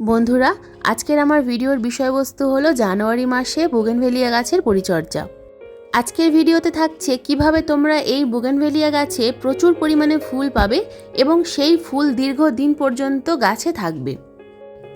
বন্ধুরা, আজকের আমার ভিডিওর বিষয়বস্তু হলো জানুয়ারি মাসে বুগেনভেলিয়া গাছের পরিচর্যা। আজকের ভিডিওতে থাকছে কীভাবে তোমরা এই বুগেনভেলিয়া গাছে প্রচুর পরিমাণে ফুল পাবে এবং সেই ফুল দীর্ঘ দিন পর্যন্ত গাছে থাকবে।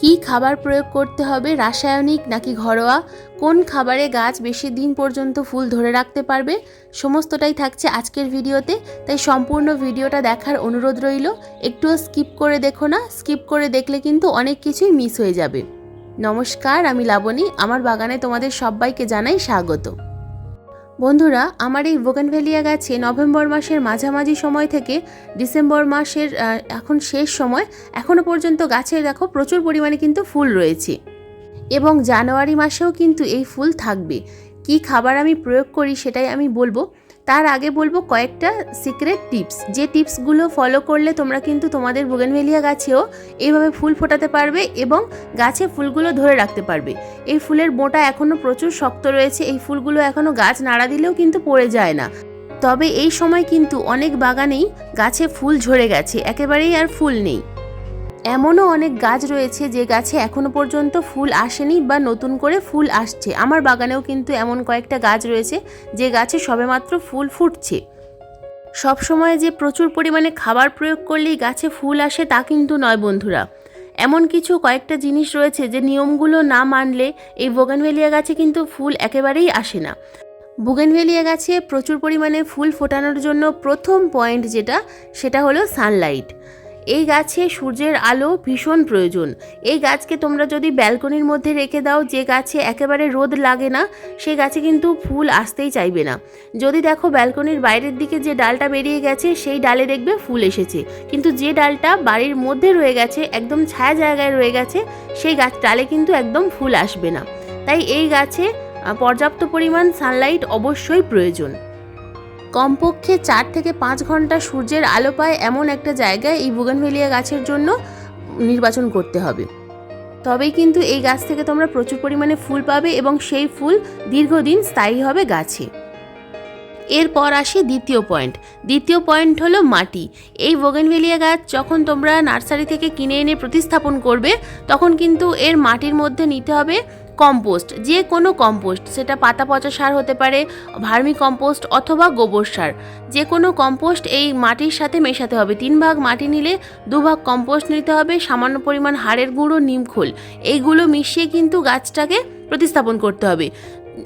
কি খাবার প্রয়োগ করতে হবে, রাসায়নিক নাকি ঘরোয়া? কোন খাবারে গাছ বেশি দিন পর্যন্ত ফুল ধরে রাখতে পারবে? সমস্তটাই থাকছে আজকের ভিডিওতে, তাই সম্পূর্ণ ভিডিওটা দেখার অনুরোধ রইল। একটুও স্কিপ করে দেখো না, স্কিপ করে দেখলে কিন্তু অনেক কিছুই মিস হয়ে যাবে। নমস্কার, আমি লাবণী, আমার বাগানে তোমাদের সবাইকে জানাই স্বাগত। বন্ধুরা, আমার এই বোগানভেলিয়া গাছে নভেম্বর মাসের মাঝামাঝি সময় থেকে ডিসেম্বর মাসের এখন শেষ সময় এখনও পর্যন্ত গাছে দেখো প্রচুর পরিমাণে কিন্তু ফুল রয়েছে। এবং জানুয়ারি মাসেও কিন্তু এই ফুল থাকবে। কি খাবার আমি প্রয়োগ করি সেটাই আমি বলব। তার আগে বলব কয়েকটা সিক্রেট টিপস যে টিপসগুলো ফলো করলে তোমরা কিন্তু তোমাদের বোগেনভেলিয়া গাছেও এইভাবে ফুল ফোটাতে পারবে এবং গাছে ফুলগুলো ধরে রাখতে পারবে। এই ফুলের বোঁটা এখনও প্রচুর শক্ত রয়েছে, এই ফুলগুলো এখনও গাছ নাড়া দিলেও কিন্তু পড়ে যায় না। তবে এই সময় কিন্তু অনেক বাগানেই গাছে ফুল ঝরে গেছে, একেবারেই আর ফুল নেই। এমনও অনেক গাছ রয়েছে যে গাছে এখনও পর্যন্ত ফুল আসেনি বা নতুন করে ফুল আসছে। আমার বাগানেও কিন্তু এমন কয়েকটা গাছ রয়েছে যে গাছে সবেমাত্র ফুল ফুটছে। সব সময় যে প্রচুর পরিমাণে খাবার প্রয়োগ করলেই গাছে ফুল আসে তা কিন্তু নয় বন্ধুরা। এমন কিছু কয়েকটা জিনিস রয়েছে যে নিয়মগুলো না মানলে এই বোগানভেলিয়া গাছে কিন্তু ফুল একেবারেই আসে না। বুগেনভেলিয়া গাছে প্রচুর পরিমাণে ফুল ফোটানোর জন্য প্রথম পয়েন্ট যেটা, সেটা হলো সানলাইট। এই গাছে সূর্যের আলো ভীষণ প্রয়োজন। এই গাছকে তোমরা যদি ব্যালকনির মধ্যে রেখে দাও, যে গাছে একেবারে রোদ লাগে না, সে গাছে কিন্তু ফুল আসতেই চাইবে না। যদি দেখো ব্যালকনির বাইরের দিকে যে ডালটা বেরিয়ে গেছে, সেই ডালে দেখবে ফুল এসেছে। কিন্তু যে ডালটা বাড়ির মধ্যে রয়ে গেছে, একদম ছায়া জায়গায় রয়ে গেছে, সেই গাছ ডালে কিন্তু একদম ফুল আসবে না। তাই এই গাছে পর্যাপ্ত পরিমাণ সানলাইট অবশ্যই প্রয়োজন। কমপক্ষে চার থেকে পাঁচ ঘণ্টা সূর্যের আলো পায় এমন একটা জায়গায় এই বুগানভেলিয়া গাছের জন্য নির্বাচন করতে হবে। তবেই কিন্তু এই গাছ থেকে তোমরা প্রচুর পরিমাণে ফুল পাবে এবং সেই ফুল দীর্ঘদিন স্থায়ী হবে গাছে। এরপর আসি দ্বিতীয় পয়েন্ট। দ্বিতীয় পয়েন্ট হলো মাটি। এই বোগেনভেলিয়া গাছ যখন তোমরা নার্সারি থেকে কিনে এনে প্রতিস্থাপন করবে, তখন কিন্তু এর মাটির মধ্যে নিতে হবে কম্পোস্ট যে কোনো কম্পোস্ট সেটা পাতা পচা সার হতে পারে, ভার্মি কম্পোস্ট অথবা গোবর সার। যে কোনো কম্পোস্ট এই মাটির সাথে মেশাতে হবে। তিন ভাগ মাটি নিলে দুভাগ কম্পোস্ট নিতে হবে, সামান্য পরিমাণ হাড়ের গুঁড়ো নিমখোল এইগুলো মিশিয়ে কিন্তু গাছটাকে প্রতিস্থাপন করতে হবে।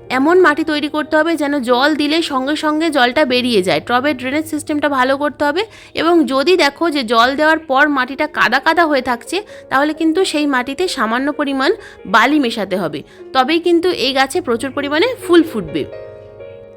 এমন মাটি তৈরি করতে হবে যেন জল দিলে সঙ্গে সঙ্গে জলটা বেরিয়ে যায়। টবের ড্রেনেজ সিস্টেমটা ভালো করতে হবে এবং যদি দেখো যে জল দেওয়ার পর মাটিটা কাদা কাদা হয়ে থাকছে, তাহলে কিন্তু সেই মাটিতে সামান্য পরিমাণ বালি মেশাতে হবে। তবেই কিন্তু এই গাছে প্রচুর পরিমাণে ফুল ফুটবে।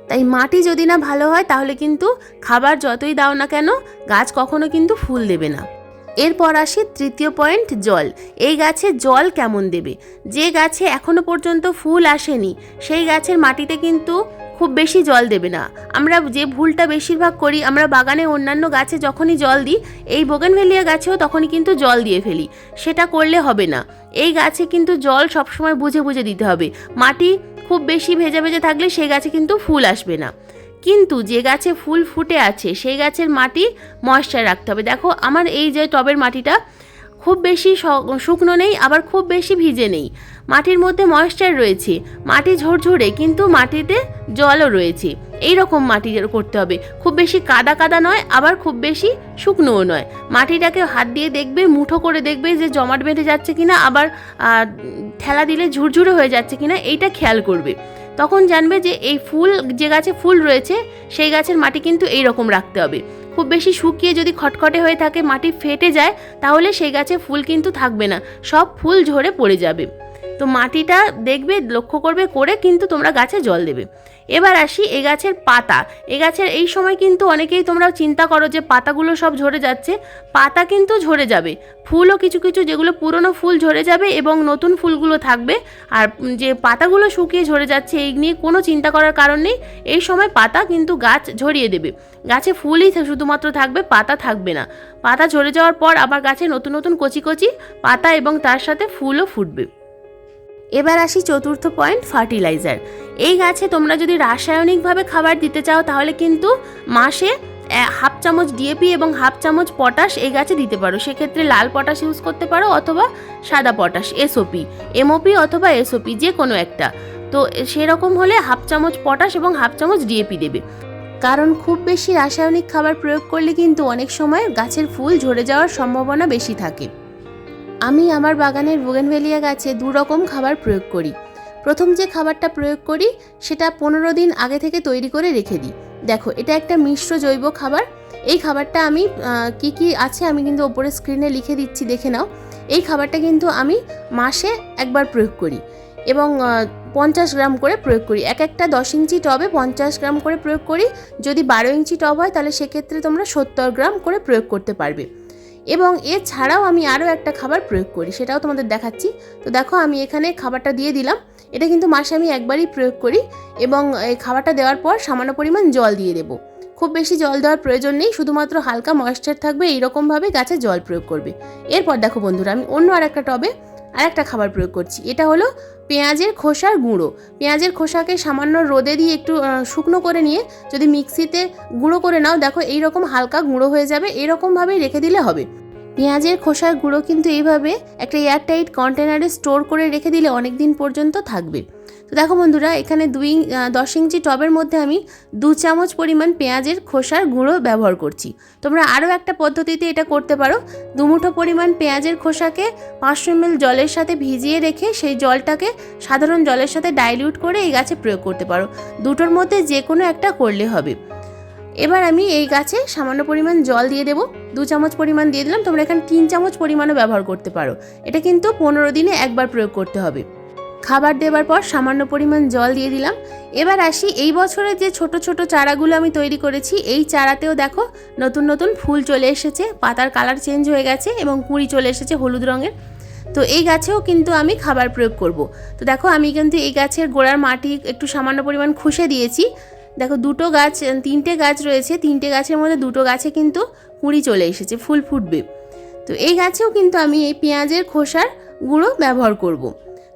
তাই মাটি যদি না ভালো হয়, তাহলে কিন্তু খাবার যতই দাও না কেন, গাছ কখনো কিন্তু ফুল দেবে না। এরপর আসি তৃতীয় পয়েন্ট, জল। এই গাছে জল কেমন দেবে? যে গাছে এখনও পর্যন্ত ফুল আসেনি, সেই গাছের মাটিতে কিন্তু খুব বেশি জল দেবে না। আমরা যে ভুলটা বেশিরভাগ করি, আমরা বাগানে অন্যান্য গাছে যখনই জল দিই, এই বোগানভেলিয়া গাছেও তখনই কিন্তু জল দিয়ে ফেলি। সেটা করলে হবে না। এই গাছে কিন্তু জল সবসময় বুঝে বুঝে দিতে হবে। মাটি খুব বেশি ভেজা ভেজে থাকলে সেই গাছে কিন্তু ফুল আসবে না। কিন্তু যে গাছে ফুল ফুটে আছে, সেই গাছের মাটি ময়েশ্চার রাখতে হবে। দেখো, আমার এই যে টবের মাটিটা খুব বেশি শুকনো নেই, আবার খুব বেশি ভিজে নেই। মাটির মধ্যে ময়েশ্চার রয়েছে, মাটি ঝরঝরে, কিন্তু মাটিতে জলও রয়েছে। এই রকম মাটি করতে হবে। খুব বেশি কাদা কাদা নয়, আবার খুব বেশি শুকনোও নয়। মাটিটাকে হাত দিয়ে দেখবে, মুঠো করে দেখবে যে জমাট বেঁধে যাচ্ছে কিনা, আবার ঠেলা দিলে ঝুরঝুরে হয়ে যাচ্ছে কিনা, এইটা খেয়াল করবে। তখন জানবে যে এই ফুল, যে গাছে ফুল রয়েছে, সেই গাছের মাটি কিন্তু এই রকম রাখতে হবে। খুব বেশি শুকিয়ে যদি খটখটে হয়ে থাকে, মাটি ফেটে যায়, তাহলে সেই গাছে ফুল কিন্তু থাকবে না। সব ফুল ঝরে পড়ে যাবে। তো মাটিটা দেখবে, লক্ষ্য করবে, করে কিন্তু তোমরা গাছে জল দেবে। এবার আসি এ গাছের পাতা। এ গাছের এই সময় কিন্তু অনেকেই তোমরা চিন্তা করো যে পাতাগুলো সব ঝরে যাচ্ছে। পাতা কিন্তু ঝরে যাবে। ফুলও কিছু কিছু যেগুলো পুরনো ফুল ঝরে যাবে এবং নতুন ফুলগুলো থাকবে। আর যে পাতাগুলো শুকিয়ে ঝরে যাচ্ছে, এই নিয়ে কোনো চিন্তা করার কারণ নেই। এই সময় পাতা কিন্তু গাছ ঝরিয়ে দেবে। গাছে ফুলই শুধুমাত্র থাকবে, পাতা থাকবে না। পাতা ঝরে যাওয়ার পর আবার গাছে নতুন নতুন কচি কচি পাতা এবং তার সাথে ফুলও ফুটবে। এবার আসি চতুর্থ পয়েন্ট ফার্টিলাইজার এই গাছে তোমরা যদি রাসায়নিকভাবে খাবার দিতে চাও, তাহলে কিন্তু মাসে হাফ চামচ ডিএপি এবং হাফ চামচ পটাশ এই গাছে দিতে পারো। সেক্ষেত্রে লাল পটাশ ইউজ করতে পারো অথবা সাদা পটাশ এসওপি এমওপি অথবা এসওপি যে কোনো একটা। তো সেরকম হলে হাফ চামচ পটাশ এবং হাফ চামচ ডিএপি দেবে। কারণ খুব বেশি রাসায়নিক খাবার প্রয়োগ করলে কিন্তু অনেক সময় গাছের ফুল ঝরে যাওয়ার সম্ভাবনা বেশি থাকে। আমি আমার বাগানের বুগেনভেলিয়া গাছে দু রকম খাবার প্রয়োগ করি। প্রথম যে খাবারটা প্রয়োগ করি, সেটা পনেরো দিন আগে থেকে তৈরি করে রেখে দিই। দেখো, এটা একটা মিশ্র জৈব খাবার। এই খাবারটা আমি কি কি আছে আমি কিন্তু ওপরে স্ক্রিনে লিখে দিচ্ছি, দেখে নাও। এই খাবারটা কিন্তু আমি মাসে একবার প্রয়োগ করি এবং পঞ্চাশ গ্রাম করে প্রয়োগ করি। এক একটা দশ ইঞ্চি টবে পঞ্চাশ গ্রাম করে প্রয়োগ করি। যদি বারো ইঞ্চি টব হয়, তাহলে সেক্ষেত্রে তোমরা সত্তর গ্রাম করে প্রয়োগ করতে পারবে। এবং এছাড়াও আমি আরও একটা খাবার প্রয়োগ করি, সেটাও তোমাদের দেখাচ্ছি। তো দেখো, আমি এখানে খাবারটা দিয়ে দিলাম। এটা কিন্তু মাসে আমি একবারই প্রয়োগ করি এবং এই খাবারটা দেওয়ার পর সামান্য পরিমাণ জল দিয়ে দেবো। খুব বেশি জল দেওয়ার প্রয়োজন নেই, শুধুমাত্র হালকা ময়েশ্চার থাকবে, এইরকমভাবে গাছে জল প্রয়োগ করবে। এরপর দেখো বন্ধুরা, আমি অন্য আর একটা টবে আর একটা খাবার প্রয়োগ করছি। এটা হলো পেঁয়াজের খোসার গুঁড়ো। পেঁয়াজের খোসাকে সামান্য রোদে দিয়ে একটু শুকনো করে নিয়ে যদি মিক্সিতে গুঁড়ো করে নাও, দেখো এই রকম হালকা গুঁড়ো হয়ে যাবে, এরকমভাবেই রেখে দিলে হবে। পেঁয়াজের খোসার গুঁড়ো কিন্তু এইভাবে একটা এয়ারটাইট কন্টেনারে স্টোর করে রেখে দিলে অনেক দিন পর্যন্ত থাকবে। তো দেখো বন্ধুরা, এখানে দুই দশ ইঞ্চি টবের মধ্যে আমি দু চামচ পরিমাণ পেঁয়াজের খোসার গুঁড়ো ব্যবহার করছি। তোমরা আরও একটা পদ্ধতিতে এটা করতে পারো। দুমুঠো পরিমাণ পেঁয়াজের খোসাকে পাঁচশো এমএল জলের সাথে ভিজিয়ে রেখে সেই জলটাকে সাধারণ জলের সাথে ডাইলিউট করে এই গাছে প্রয়োগ করতে পারো। দুটোর মধ্যে যে কোনো একটা করলে হবে। এবার আমি এই গাছে সামান্য পরিমাণ জল দিয়ে দেবো। দু চামচ পরিমাণ দিয়ে দিলাম। তোমরা এখানে তিন চামচ পরিমাণও ব্যবহার করতে পারো। এটা কিন্তু পনেরো দিনে একবার প্রয়োগ করতে হবে। খাবার দেওয়ার পর সামান্য পরিমাণ জল দিয়ে দিলাম। এবার আসি এই বছরে যে ছোট ছোট চারাগুলো আমি তৈরি করেছি, এই চারাতেও দেখো নতুন নতুন ফুল চলে এসেছে, পাতার কালার চেঞ্জ হয়ে গেছে এবং কুঁড়ি চলে এসেছে হলুদ রঙের। তো এই গাছেও কিন্তু আমি খাবার প্রয়োগ করব। তো দেখো আমি কিন্তু এই গাছের গোড়ার মাটি একটু সামান্য পরিমাণ খুশে দিয়েছি। দেখো দুটো গাছ, তিনটে গাছ রয়েছে, তিনটে গাছের মধ্যে দুটো গাছে কিন্তু কুঁড়ি চলে এসেছে, ফুল ফুটবে। তো এই গাছেও কিন্তু আমি এই পেঁয়াজের খোসার গুঁড়ো ব্যবহার করব।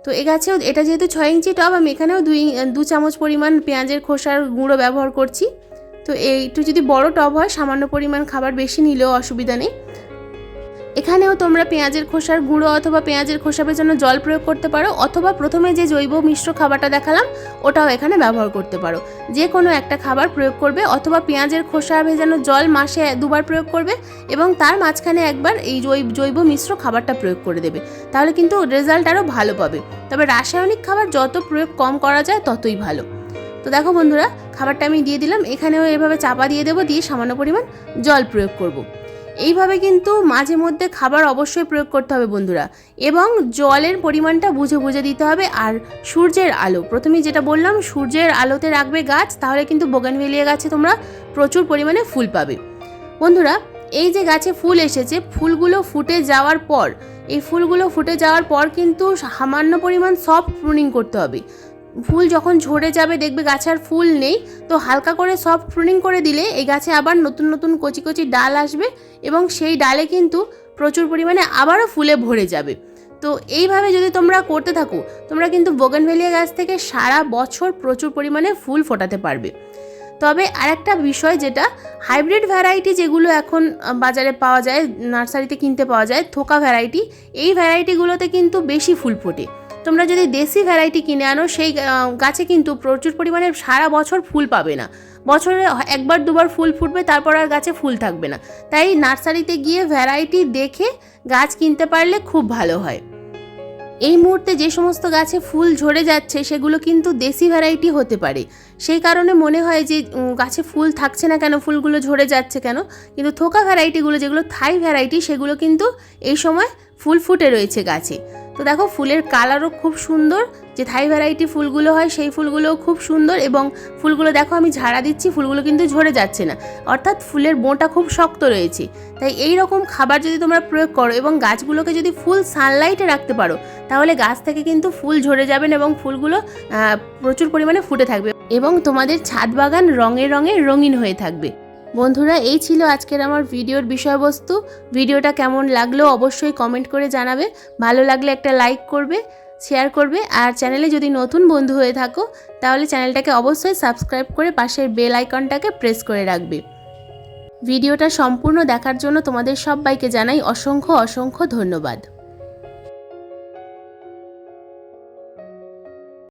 তো এ গাছেও এটা যেহেতু ছয় ইঞ্চি টব, আমি এখানেও দুই, দু চামচ পরিমাণ পেঁয়াজের খোসার গুঁড়ো ব্যবহার করছি। তো এইটু যদি বড় টব হয়, সামান্য পরিমাণ খাবার বেশি নিলেও অসুবিধা নেই। এখানেও তোমরা পেঁয়াজের খোসার গুঁড়ো অথবা পেঁয়াজের খোসা জন্য জল প্রয়োগ করতে পারো, অথবা প্রথমে যে জৈব মিশ্র খাবারটা দেখালাম, ওটাও এখানে ব্যবহার করতে পারো। যে কোনো একটা খাবার প্রয়োগ করবে, অথবা পেঁয়াজের খোসা ভেজানো জল মাসে দুবার প্রয়োগ করবে এবং তার মাঝখানে একবার এই জৈব মিশ্র খাবারটা প্রয়োগ করে দেবে। তাহলে কিন্তু রেজাল্ট আরও ভালো পাবে। তবে রাসায়নিক খাবার যত প্রয়োগ কম করা যায়, ততই ভালো। তো দেখো বন্ধুরা, খাবারটা আমি দিয়ে দিলাম। এখানেও এভাবে চাপা দিয়ে দেবো, দিয়ে সামান্য পরিমাণ জল প্রয়োগ করব। এইভাবে কিন্তু মাঝে মধ্যে খাবার অবশ্যই প্রয়োগ করতে হবে বন্ধুরা। এবং জলের পরিমাণটা বুঝে বুঝে দিতে হবে আর সূর্যের আলো। প্রথমে যেটা বললাম, সূর্যের আলোতে রাখবে গাছ, তাহলে কিন্তু বোগানভেলিয়া গাছে তোমরা প্রচুর পরিমাণে ফুল পাবে। বন্ধুরা, এই যে গাছে ফুল এসেছে, ফুলগুলো ফুটে যাওয়ার পর, এই ফুলগুলো ফুটে যাওয়ার পর কিন্তু সামান্য পরিমাণ সফট প্রুনিং করতে হবে। ফুল যখন ঝরে যাবে, দেখবে গাছে আর ফুল নেই। তো হালকা করে সফট প্রুনিং করে দিলে এই গাছে আবার নতুন নতুন কচি কচি ডাল আসবে এবং সেই ডালে কিন্তু প্রচুর পরিমাণে আবারও ফুলে ভরে যাবে। তো এইভাবে যদি তোমরা করতে থাকো, তোমরা কিন্তু বোগানভেলিয়া গাছ থেকে সারা বছর প্রচুর পরিমাণে ফুল ফোটাতে পারবে। তবে আরেকটা বিষয় যেটা হাইব্রিড ভ্যারাইটি যেগুলো এখন বাজারে পাওয়া যায়, নার্সারিতে কিনতে পাওয়া যায়, থোকা ভ্যারাইটি এই ভ্যারাইটিগুলোতে কিন্তু বেশি ফুল ফোটে। তোমরা যদি দেশি ভ্যারাইটি কিনে আনো, সেই গাছে কিন্তু প্রচুর পরিমাণে সারা বছর ফুল পাবে না। বছরে একবার দুবার ফুল ফুটবে, তারপর আর গাছে ফুল থাকবে না। তাই নার্সারিতে গিয়ে ভ্যারাইটি দেখে গাছ কিনতে পারলে খুব ভালো হয়। এই মুহূর্তে যে সমস্ত গাছে ফুল ঝরে যাচ্ছে, সেগুলো কিন্তু দেশি ভ্যারাইটি হতে পারে। সেই কারণে মনে হয় যে গাছে ফুল থাকছে না কেন, ফুলগুলো ঝরে যাচ্ছে কেন? কিন্তু থোকা ভ্যারাইটিগুলো যেগুলো থাই ভ্যারাইটি সেগুলো কিন্তু এই সময় ফুল ফুটে রয়েছে গাছে। তো দেখো ফুলের কালারও খুব সুন্দর, যে থাই ভ্যারাইটি ফুলগুলো হয় সেই ফুলগুলোও খুব সুন্দর এবং ফুলগুলো দেখো আমি ঝাড়া দিচ্ছি, ফুলগুলো কিন্তু ঝরে যাচ্ছে না। অর্থাৎ ফুলের বোঁটা খুব শক্ত রয়েছে। তাই এই রকম খাবার যদি তোমরা প্রয়োগ করো এবং গাছগুলোকে যদি ফুল সানলাইটে রাখতে পারো, তাহলে গাছ থেকে কিন্তু ফুল ঝরে যাবেন এবং ফুলগুলো প্রচুর পরিমাণে ফুটে থাকবে এবং তোমাদের ছাদ বাগান রঙে রঙে রঙিন হয়ে থাকবে। বন্ধুরা, এই ছিল আজকের আমার ভিডিওর বিষয়বস্তু। ভিডিওটা কেমন লাগল অবশ্যই কমেন্ট করে জানাবে। ভালো লাগলে একটা লাইক করবে শেয়ার করবে। আর চ্যানেলে যদি নতুন বন্ধু হয়ে থাকো, তাহলে চ্যানেলটাকে অবশ্যই সাবস্ক্রাইব করে পাশের বেল আইকনটাকে প্রেস করে রাখবে। ভিডিওটা সম্পূর্ণ দেখার জন্য তোমাদের সবাইকে জানাই অসংখ্য অসংখ্য ধন্যবাদ।